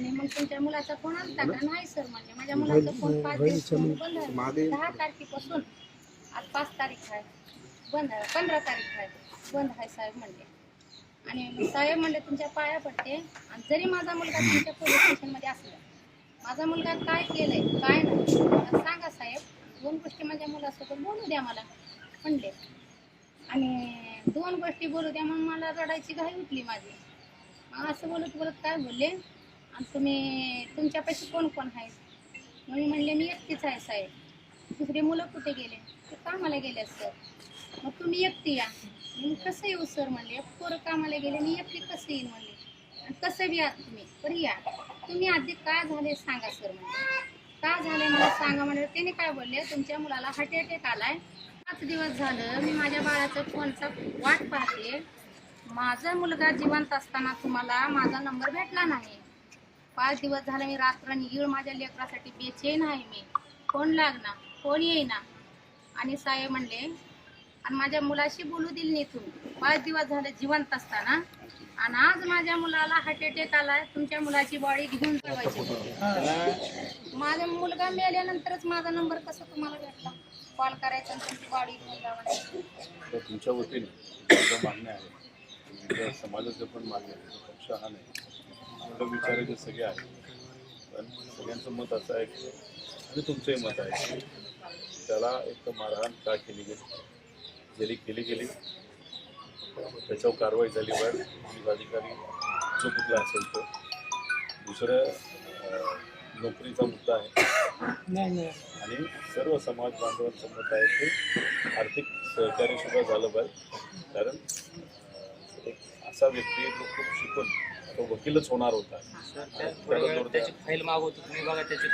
तुमच्या मुलाचा फोन आलता का? नाही सर म्हणले माझ्या मुलाचा फोन पाच दिवस बंद आहे. दहा तारखेपासून. आज पाच तारीख आहे. बंद आहे. पंधरा तारीख आहे. बंद आहे साहेब म्हणले. आणि साहेब म्हणले तुमच्या पाया पडते. आणि जरी माझा मुलगा तुमच्या पोलीस स्टेशनमध्ये असला माझा मुलगा काय केलंय काय नाही सांगा साहेब. दोन गोष्टी माझ्या मुलासोबत बोलू द्या मला म्हणले. आणि दोन गोष्टी बोलू द्या मग मला रडायची घाई उठली माझी. मग असं बोलत बोलत काय बोलले? आणि तुम्ही तुमच्यापाशी कोण कोण आहेत मग मी म्हणले मी एकटीच आहे साहेब. दुसरे मुलं कुठे गेले? ते कामाला गेले सर मग तुम्ही एकटी या. मी कसं येऊ सर म्हणले? पोरं कामाला गेले मी एकटी कसं येईन म्हणले? आणि कसं बी या तुम्ही? पण या. तुम्ही आधी काय झाले सांगा सर म्हणजे का झाले मला सांगा म्हणजे त्याने काय बोलले? तुमच्या मुलाला हार्ट अटॅक आलाय. पाच दिवस झालं मी माझ्या बाळाचा फोनचा वाट पाहते. माझा मुलगा जिवंत असताना तुम्हाला माझा नंबर भेटला नाही. पाच दिवस झाले मी रात्र निळ माझ्या लेकरासाठी बेचेन आहे मी. फोन लागना फोन येईना? आणि साहेब म्हणले आणि माझ्या मुलाशी बोलू दिली नाही तू. पाच दिवस झाले जिवंत असताना. आणि आज माझ्या मुलाला हार्ट अटॅक आलाय. तुमच्या मुलाची बॉडी घेऊन ठेवायची माझा मुलगा मेल्यानंतरच माझा नंबर कसा तुम्हाला भेटला? कॉल करायचा तुमची बॉडी घेऊन जावायची. तुमच्या वतीने आहे. समाजाचं पण मागणं आहे पक्ष हा नाही मुलं विचारायचे सगळे आहेत पण सगळ्यांचं मत असं आहे की आणि तुमचंही मत आहे की त्याला एक तर मारहाण का केली गेली? जरी केली गेली. त्याच्यावर कारवाई झाली पाहिजे पोलीस अधिकारी जो कुठला असेल तो. दुसरं नोकरीचा मुद्दा आहे. आणि सर्व समाज बांधवांचं मत आहे की आर्थिक सहकार्य सुद्धा झालं पाहिजे. कारण असा व्यक्ती जो खूप शिकून तो वकीलच होणार होता. त्याची फाईल मागवतो. तुम्ही बघा त्याचे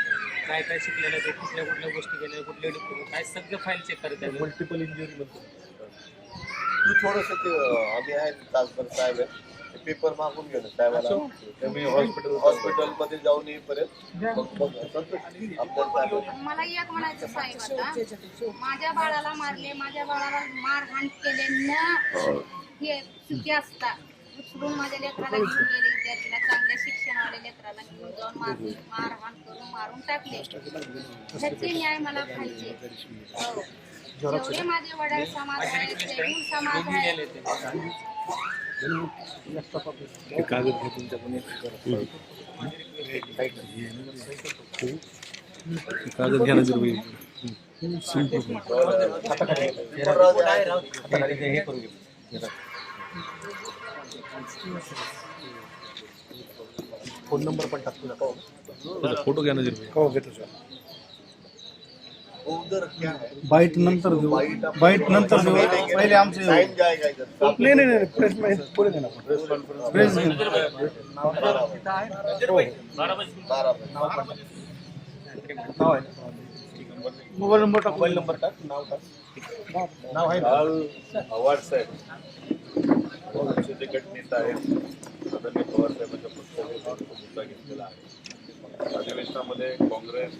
काय काय शिकलेलं ते कुठल्या कुठल्या गोष्टी केल्या कुठले डिप्लोमा काय सगळं फाईल चेक करतात मल्टिपल इंजुरी म्हणतो तू थोडस ते आम्ही आहे तासभर साहेब आहे. ते पेपर मागून गेलो साहेबाला. तुम्ही हॉस्पिटल हॉस्पिटलमध्ये जाऊन येईपर्यंत. मला एक म्हणायचं साहेब आता. माझ्या बाळाला मारले माझ्या बाळाला मारहाण केले न हे चुकी असता. उचलून माझ्या लेकराला घेऊन गेले विद्यार्थीला. चांगल्या शिक्षणवाल्या लेकराला घेऊन जाऊन मारले मारहाण करून मारून टाकले. ह्याचे न्याय मला पाहिजे. हो. जेवढे माझे वडील समाज आहे जैन समाज आहे कागद घे तुमच्याकडून कागद घ्या ना जर फोन नंबर पण टाकतो ना. फोटो घ्या ना हो घेतो सर. उधर क्या है बाईट नंतर देऊ. बाईट नंतर देऊ. पहिले आमचे नाही नाही नाही प्रेस प्रेस पुढे प्रेस बजे. नाव आहे. मोबाईल नंबर टाक. मोबाईल नंबर टाक नाव टाक. नाव आहे काल पवार साहेब. जे गटनेता आहेत आदरणीय पवार साहेबांच्या पक्षाने मुद्दा घेतलेला आहे. अधिवेशनामध्ये काँग्रेस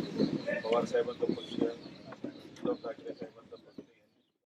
पवार साहेबांचा पक्ष उद्धव ठाकरे साहेबांचा